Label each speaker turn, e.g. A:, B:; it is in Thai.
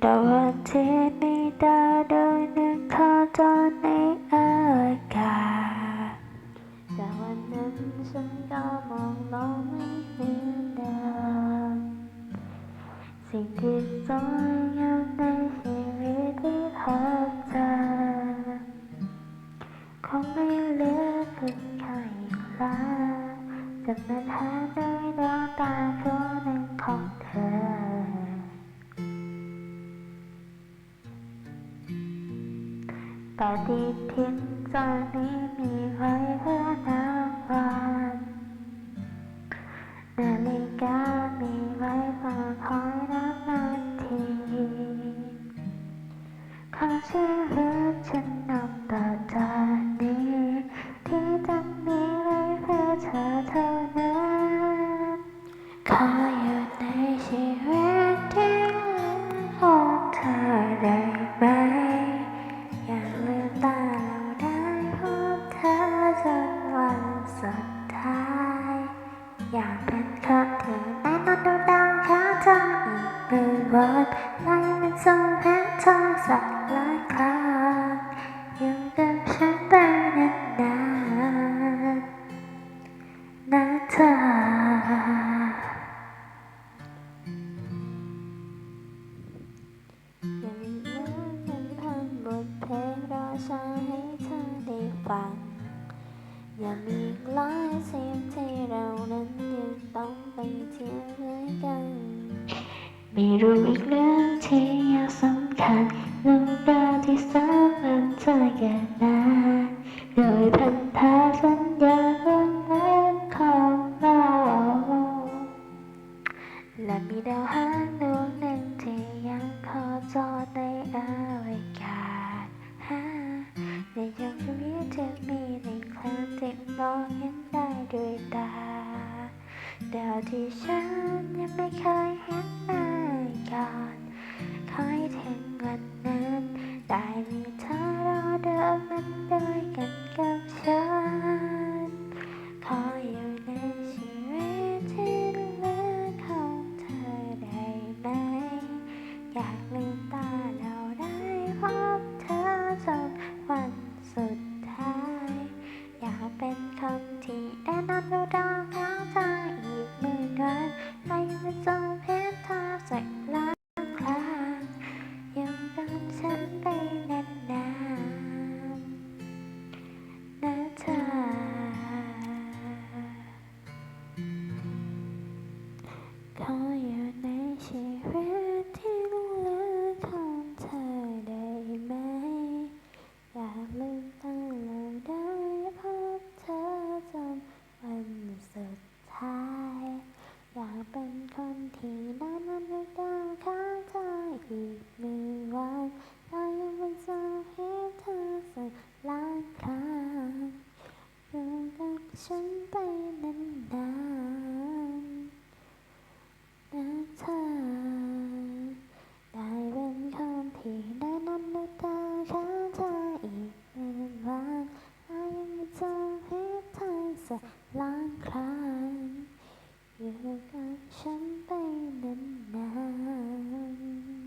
A: ดวงที่มีดาวดวงหนึ่งโคจรในอากาศแต่วันนั้นฉันก็มองโลกไม่เหมือนเดิมสิ่งที่สวยงามในชีวิตที่พบเจอคงไม่เหลือคุณค่าอีกแล้วจะมาหาด้วยดวงตาคู่หนึ่งของเธอ ปฏิทินจอ ชาให้เธอได้ฟัง อยังมีหลายสิ่งที่เรานั้นยังต้องไปเที่ยวด้วยกัน ไมีรู้อีกเรื่องที่ยังสำคัญเรื่องราวที่สามันเธอกันนะโดยพันธะสัญญาเรื่องนั้นของเราและมีดาวหา วที่ฉันยังไม่เคยเห็นมาก่อนคอยถึงวันนั้น ได้มีเธอรอเดิมมัน ไปนานๆนะเธอขออยู่ในชีวิตที่เลือของเธอได้ไหม อยากลืมตาเราได้พบเธอจนวันสุดท้าย อยากเป็นคนที่นานวันนึกดาวข้างเธออีกหนึ่งวันางครั้งอยู่กับฉันไปนาน